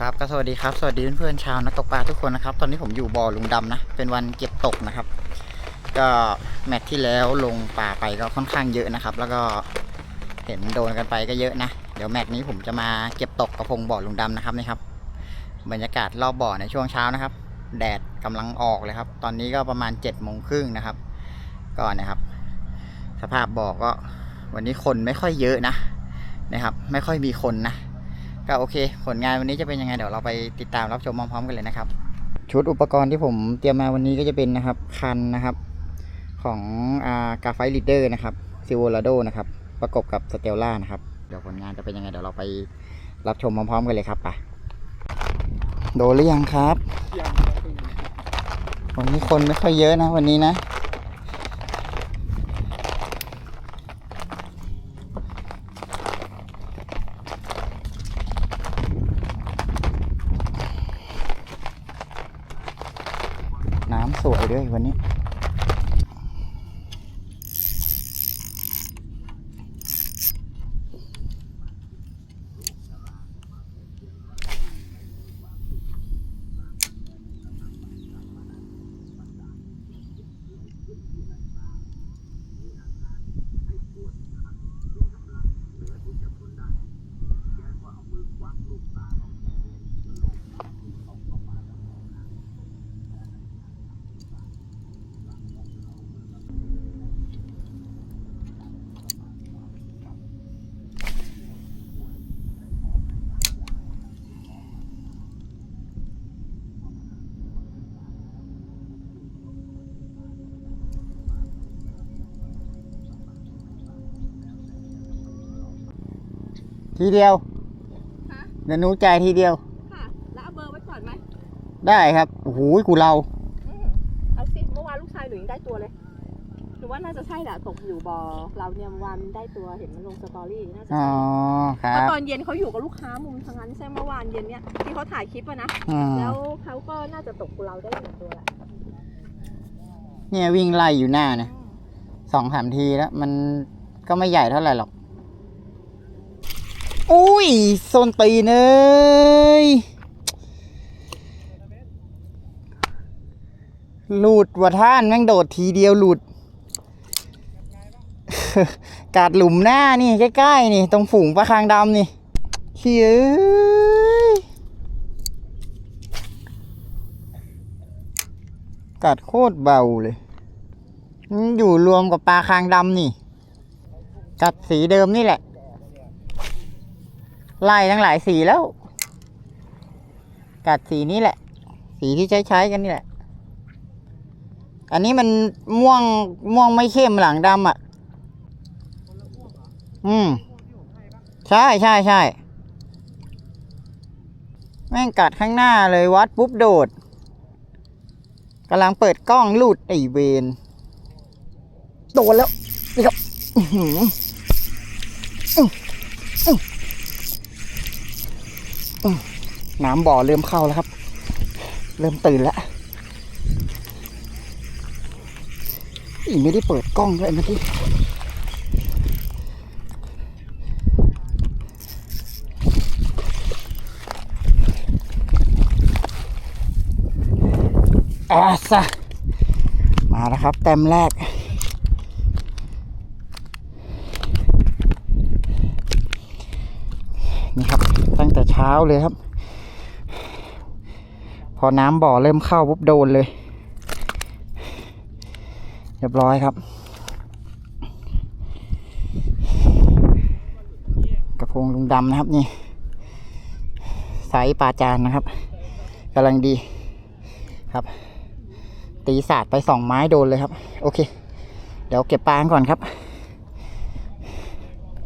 ครับก็สวัสดีครับสวัสดีเพื่อนๆชาวนักตกปลาทุกคนนะครับ ตอนนี้ผมอยู่บ่อลุงดำนะ เป็นวันเก็บตกนะครับ ก็แมตช์ที่แล้วลงป่าไปก็ค่อนข้างเยอะนะครับ แล้วก็เห็นโดนกันไปก็เยอะนะ เดี๋ยวแมตช์นี้ผมจะมาเก็บตกกระพงบ่อลุงดำนะครับนี่ครับ บรรยากาศรอบบ่อในช่วงเช้านะครับ แดดกำลังออกเลยครับ ตอนนี้ก็ประมาณ7จ็ดโมงครึ่งนะครับก็นะครับ สภาพบ่อก็วันนี้คนไม่ค่อยเยอะนะนะครับ ไม่ค่อยมีคนนะ ก็โอเค ผลงานวันนี้จะเป็นยังไงเดี๋ยวเราไปติดตามรับชมพร้อมๆกันเลยนะครับ ชุดอุปกรณ์ที่ผมเตรียมมาวันนี้ก็จะเป็นนะครับคันนะครับของอ่ากาไฟลีดเดอร์นะครับซิโวลาโดนะครับประกบกับสเตลล่านะครับเดี๋ยวผลงานจะเป็นยังไงเดี๋ยวเราไปรับชมพร้อมๆกันเลยครับไปโดนหรือยังครับ วันนี้คนไม่ค่อยเยอะนะวันนี้นะ น้ำ สวยด้วยวันนี้ ทีเดียวฮะเดี๋ยวหนูจ่ายทีเดียว ค่ะ แล้วเอาเบอร์ไว้ก่อนไหมได้ครับโอ้โหกูเรา อืมเอาสิเมื่อวานลูกชายหนูยังได้ตัวเลยหนูว่าน่าจะใช่แหละตกอยู่บ่อเราเนี่ยเมื่อวานได้ตัวเห็นมันลงสตอรี่น่าจะอ๋อ ใช่คเพรับราะตอนเย็นเขาอยู่กับลูกค้ามุมทางนั้นใช่ไหมเมื่อวานเย็นเนี่ยที่เขาถ่ายคลิปอะนะอืมแล้วเขาก็น่าจะตกเราได้หนึ่งตัวแหละเนี่ยวิ่งไล่อยู่หน้าเนี่ยสองสามทีแล้ว มันก็ไม่ใหญ่เท่าไหร่หรอก อุ้ยโซนตีนเอ้ยหลุดว่ะท่านแม่งโดดทีเดียวหลุด กาดหลุมหน้านี่ ใกล้ ๆ นี่ ตรงฝูงปลาคางดำนี่เฮ้ยกัดโคตรเบาเลย อยู่รวมกับปลาคางดำนี่ กัดสีเดิมนี่แหละ ไล่ทั้งหลายสีแล้ว กัดสีนี้แหละ สีที่ใช้ใช้ๆกันนี่แหละ อันนี้มันม่วงม่วงไม่เข้มหลังดำอะ อืม ใช่ใช่ใช่แม่งกัดข้างหน้าเลยวัดปุ๊บโดดกำลังเปิดกล้องลูดไอเวนโดนแล้วนี่ครับอื้อหืออื้ออื้ออื้อ น้ำบ่อเริ่มเข้าแล้วครับ เริ่มตื่นแล้วอีไม่ได้เปิดกล้องด้วยเมื่อกี้อาซะมาแล้วครับเต็มแรก นี่ครับ ตั้งแต่ เลยครับ พอน้ำบ่อเริ่มเข้าปุ๊บโดนเลย เรียบร้อยครับ กระพงลุงดำนะครับนี่ไซส์ปลาจานนะครับกำลังดีครับ ตีศาสตร์ไปสองไม้โดนเลยครับ โอเค เดี๋ยวเก็บปลาก่อนครับ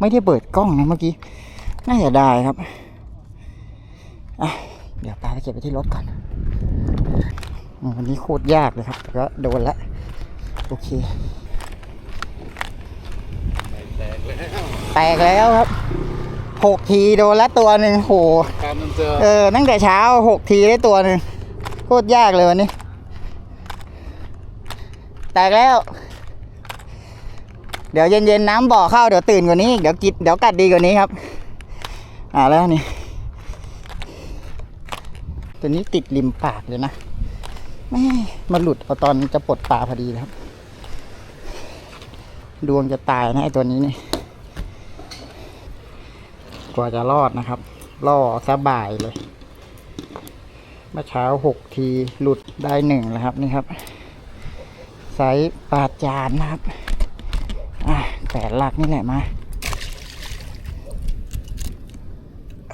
ไม่ได้เปิดกล้องนะเมื่อกี้ น่าจะได้ครับ เดี๋ยวปลาไปเก็บไปที่รถก่อนอืมวันนี้โคตรยากเลยครับแต่ก็โดนละโอเค แตกแล้วครับหกทีโดนละตัวหนึ่งโหการมันเจอเออตั้งแต่เช้าหกทีได้ตัวหนึ่งโคตรยากเลยวันนี้ แตกแล้ว เดี๋ยวเย็นๆน้ำบ่อเข้าเดี๋ยวตื่นกว่านี้อีกเดี๋ยวกิดเดี๋ยวกัดดีกว่านี้ครับ อ่าแล้วนี่ ตัวนี้ติดริมปากเลยนะแม่มาหลุดเอาตอนจะปลดปลาพอดีเลยครับ ดวงจะตายนะไอตัวนี้นี่กว่าจะรอดนะครับล่อสบายเลยเมื่อเช้าหกทีหลุดได้หนึ่งแล้วครับนี่ครับไซส์ปลาจานนะครับอะแปดหลักนี่แหละมา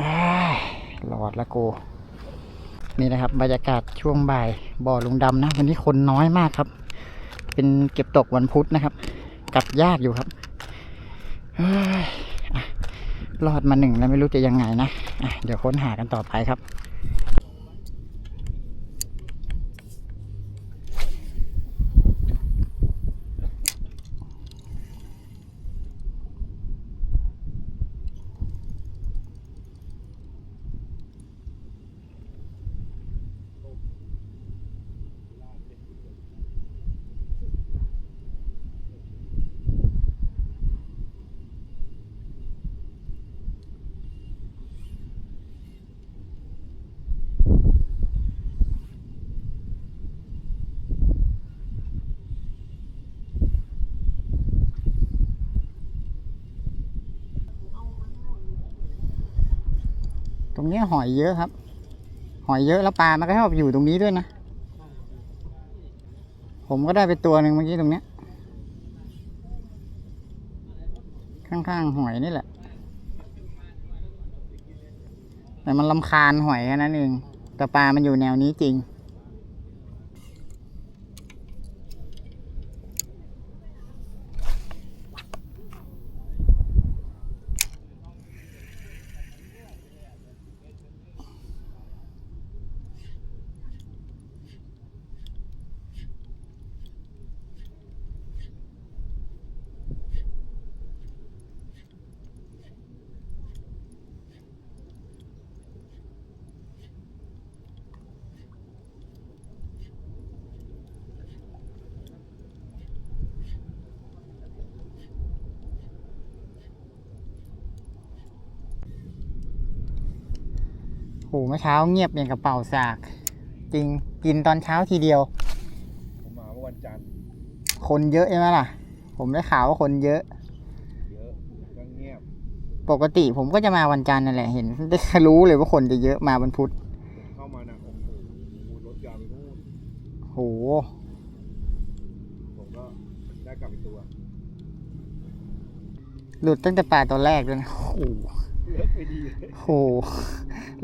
อ่ารอดละกู นี่นะครับบรรยากาศช่วงบ่ายบ่อลุงดำนะ วันนี้คนน้อยมากครับ เป็นเก็บตกวันพุธนะครับ กลับยากอยู่ครับเฮ้ยอะรอดมาหนึ่งแล้วไม่รู้จะยังไงนะอะเดี๋ยวค้นหากันต่อไปครับ รงนี้หอยเยอะครับ หอยเยอะแล้วปลามันก็ชอบอยู่ตรงนี้ด้วยนะ ผมก็ได้ไปตัวหนึ่งเมื่อกี้ตรงเนี้ย ข้างๆหอยนี่แหละ แต่มันลำคาญหอยแค่นั้นเอง แต่ปลามันอยู่แนวนี้จริง โหเมื่อเช้าเงียบอย่างกระเป๋าสาก จริงกินตอนเช้าทีเดียว ผมมาเมื่อวันจันทร์คนเยอะใช่ไหมล่ะ ผมได้ข่าวว่าคนเยอะ เยอะก็เงียบปกติผมก็จะมาวันจันทร์นั่นแหละเห็นได้รู้เลยว่าคนจะเยอะมาวันพุธผมเข้ามานะโอ้โหรถยาวไปนู่นโหผมก็ได้กลับไปตัวหลุดตั้งแต่ปลาตัวแรกเลยนะโหเลิกไปดีเลย โห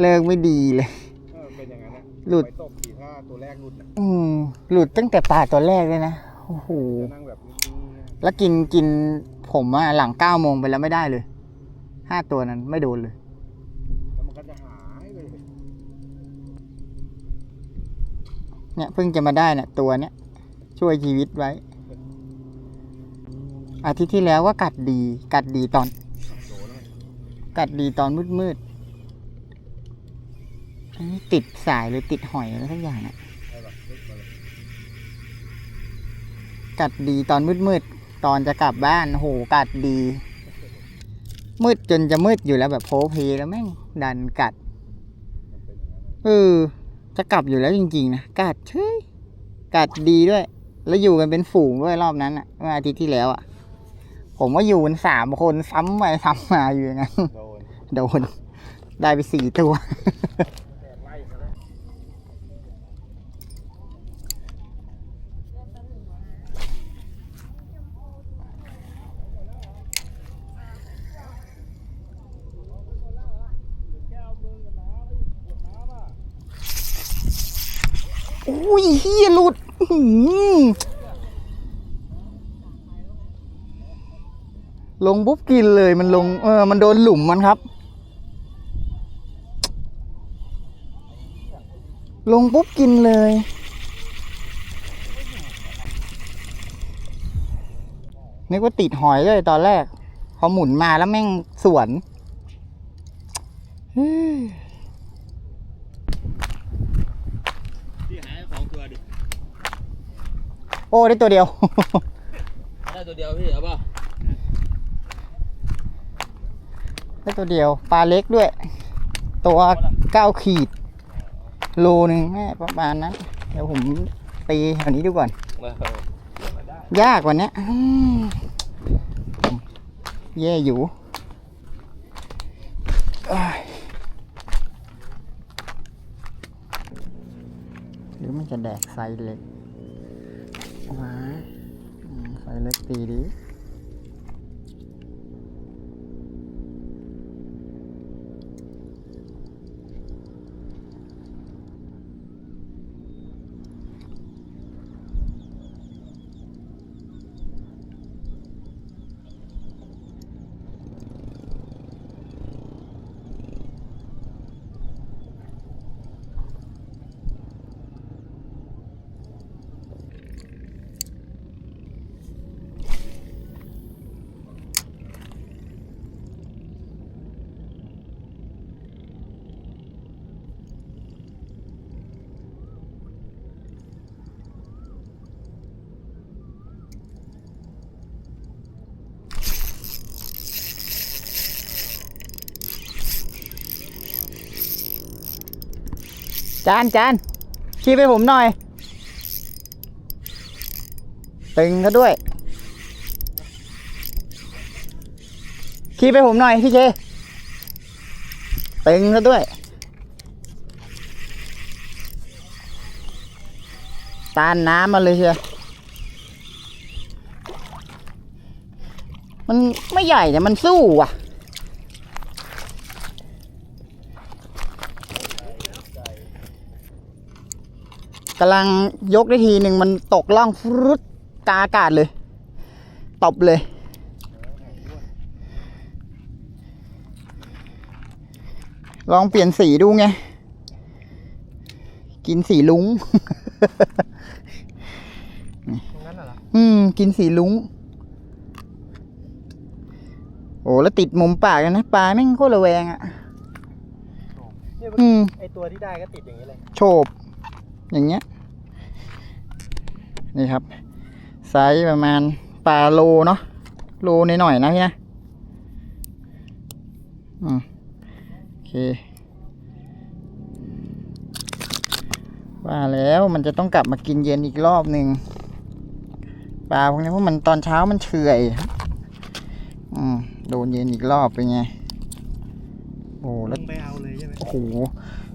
เลิกไม่ดีเลย เออเป็นอย่างนั้นนะหลุดไปตกทีถ้าตัวแรกหลุดนะอืมหลุดตั้งแต่ปลาตัวแรกเลยนะโอ้โหจะนั่งแบบนี้แล้วกินกินผมอะหลังเก้าโมงไปแล้วไม่ได้เลยห้าตัวนั้นไม่โดนเลย แล้วมันก็จะหายไปเลยเนี่ยเพิ่งจะมาได้เนี่ยตัวเนี้ยช่วยชีวิตไว้ อาทิตย์ที่แล้วก็กัดดี กัดดีตอน โดนแล้วกัดดีตอนมืดมืดๆอันนี้ ติดสายหรือติดหอยอะไรสักอย่างน่ะใช่ปะเลิกมาเลยกัดดีตอนมืดมืดๆ ตอนจะกลับบ้านโหกัดดี มืดจนจะมืดอยู่แล้วแบบโพเพแล้วแม่งดันกัดมันเป็นอย่างนั้นนะเออจะกลับอยู่แล้วจริงๆนะกัดเฉยกัดดีด้วย แล้วอยู่กันเป็นฝูงด้วยรอบนั้นอะเมื่ออาทิตย์ที่แล้วอะผมว่าอยู่กันสามคนซ้ำไปซ้ำมาอยู่อย่างนั้นโดนโดนได้ไปสี่ตัว ไล่ซะแล้ว อุ้ยเฮียหลุดลงปุ๊บกินเลยมันลงเออมันโดนหลุมมันครับ ลงปุ๊บกินเลยนึกว่าติดหอยเลยตอนแรก พอหมุนมาแล้วแม่งสวนเฮ้ย พี่หาของตัวดิ โอ้ได้ตัวเดียว ได้ตัวเดียวพี่เอาป่ะได้ตัวเดียวปลาเล็กด้วย ตัวเก้าขีด โลหนึ่งแม่ประมาณนั้นเดี๋ยวผมตีแถวนี้ดูก่อน ยากกว่านี้อืมแย่อยู่เอ้ยหรือมันจะแดกไซส์เล็ก ว้าอืมไฟเล็กตีดี จานจานคีบให้ผมหน่อย ตึงก็ด้วยคีบให้ผมหน่อยพี่เคตึงก็ด้วย ตานน้ำมาเลยเชียมันไม่ใหญ่แต่มันสู้อะ กำลังยกได้ทีหนึ่งมันตกล่องฟรุดกลางอากาศเลย ตบเลย ลองเปลี่ยนสีดูไง กินสีลุงงั้นเหรออืม กินสีลุงโอ้แล้วติดมุมปากกันนะปลาแม่งโคตรระแวงอะอืมไอตัวที่ได้ก็ติดอย่างนี้เลย โฉบอย่างเงี้ย นี่ครับไซส์ประมาณปลาโลเนาะโลนหน่อยๆนะพี่นะอืมโอเคว่าแล้วมันจะต้องกลับมากินเย็นอีกรอบหนึ่งปลาพวกนี้เพราะมันตอนเช้ามันเฉื่อยอืมโดนเย็นอีกรอบเป็นไงโอ้แล้วไปเอาเลยใช่ไหมโอ้โห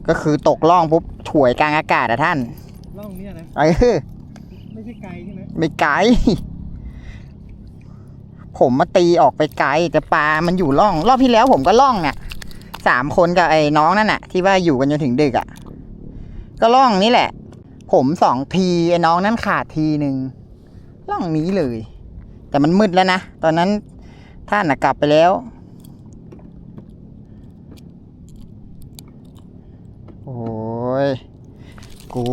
ก็คือตกล่องปุ๊บถ่วยกลางอากาศอะท่านร่องเนี้ยนะเออ ไม่ไกลใช่ไหมไม่ไกล ผมมาตีออกไปไกล แต่ปลามันอยู่ล่อง รอบที่แล้วผมก็ล่องเนี่ยสามคนกับไอ้น้องนั่นน่ะ ที่ว่าอยู่กันจนถึงดึกอะ่ะ ก็ล่องนี่แหละ ผมสองทีไอ้น้องนั่นขาดทีหนึ่งล่องนี้เลย แต่มันมืดแล้วนะ ตอนนั้นท่านน่ะกลับไปแล้วโอ้ยกู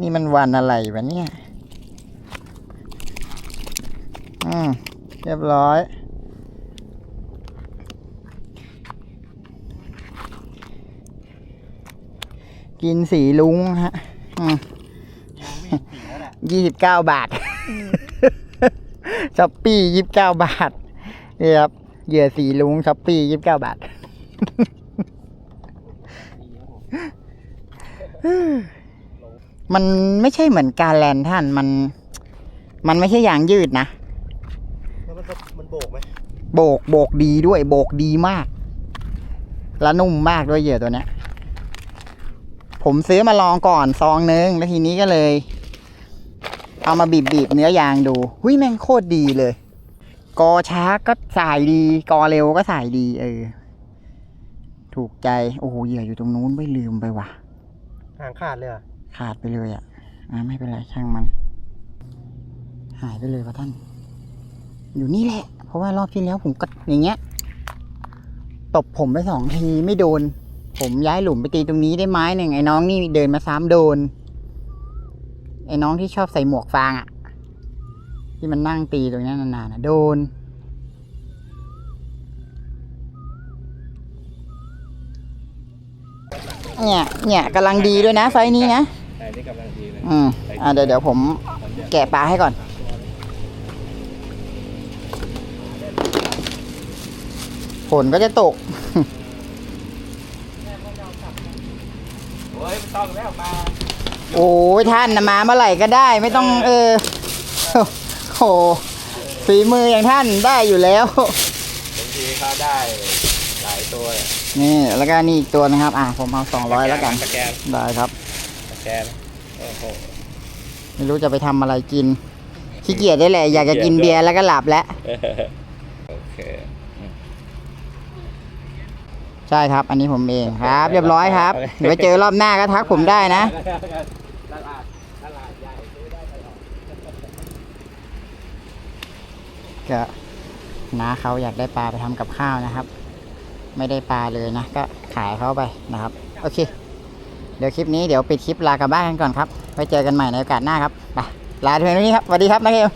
นี่มันวันอะไรวะเนี่ย อืม เรียบร้อย กินสีลุงฮะ อืมยี่สิบเก้าบาทช้อปปี้ยี่สิบเก้าบาทนี่ครับ เหยื่อสีลุงช้อปปี้ยี่สิบเก้าบาท มันไม่ใช่เหมือนการแลนท่านมัน มันไม่ใช่ยางยืดนะแล้วมันมันโบกไหมโบกโบกดีด้วย โบกดีมาก และนุ่มมากด้วยเหยื่อตัวเนี้ย ผมซื้อมาลองก่อนซองนึงแล้วทีนี้ก็เลย เอามาบีบบีบๆเนื้อยางดูหุยแม่งโคตรดีเลย กอช้าก็สายดี กอเร็วก็สายดี เออ ถูกใจ โอ้โหเหยื่ออยู่ตรงนู้นไม่ลืมไปว่ะ ห่างขาดเลยเหรอะ ขาดไปเลยอะอ่าไม่เป็นไรช่างมัน หายไปเลยว่ะท่าน อยู่นี่แหละ เพราะว่ารอบที่แล้วผมก็อย่างเงี้ย ตบผมไปสองทีไม่โดน ผมย้ายหลุมไปตีตรงนี้ได้ไม้หนึ่งไอ้น้องนี่เดินมาซ้ำโดน ไอ้น้องที่ชอบใส่หมวกฟางอะ ที่มันนั่งตีตรงนี้นานๆนะโดนเนี่ย เนี่ยกำลังดีด้วยนะไฟนี้นะ อืมอ่าเดี๋ยวเดี๋ยวผมแกะปลาให้ก่อน ฝนก็จะตกโอ้โอ้ยไม่ต้องแล้วมาโอ้ยท่านนะมาเมื่อไหร่ก็ได้ไม่ต้องเออโอ้โหฝีมืออย่างท่านได้อยู่แล้วบางทีเขาได้หลายตัวนี่แล้วก็นี่อีกตัวนะครับ อะผมเอาสองร้อยแล้วกัน สแกนได้ครับ สแกนโอ้โห ไม่รู้จะไปทำอะไรกิน ขี้เกียจได้แหละ อยากจะกินเบียร์แล้วก็หลับแล้ว โอเค ใช่ครับ อันนี้ผมเองครับ เรียบร้อยครับเดี๋ยวไว้เจอรอบหน้าก็ทักผมได้นะตลาดตลาดใหญ่ซื้อได้ตลอดก็น้าเขาอยากได้ปลาไปทำกับข้าวนะครับ ไม่ได้ปลาเลยนะ ก็ขายเขาไปนะครับ โอเค เดี๋ยวคลิปนี้เดี๋ยวปิดคลิปลากลับบ้านกันก่อนครับไว้เจอกันใหม่ในโอกาสหน้าครับไปลาเพียงเท่านี้ครับสวัสดีครับนักเอม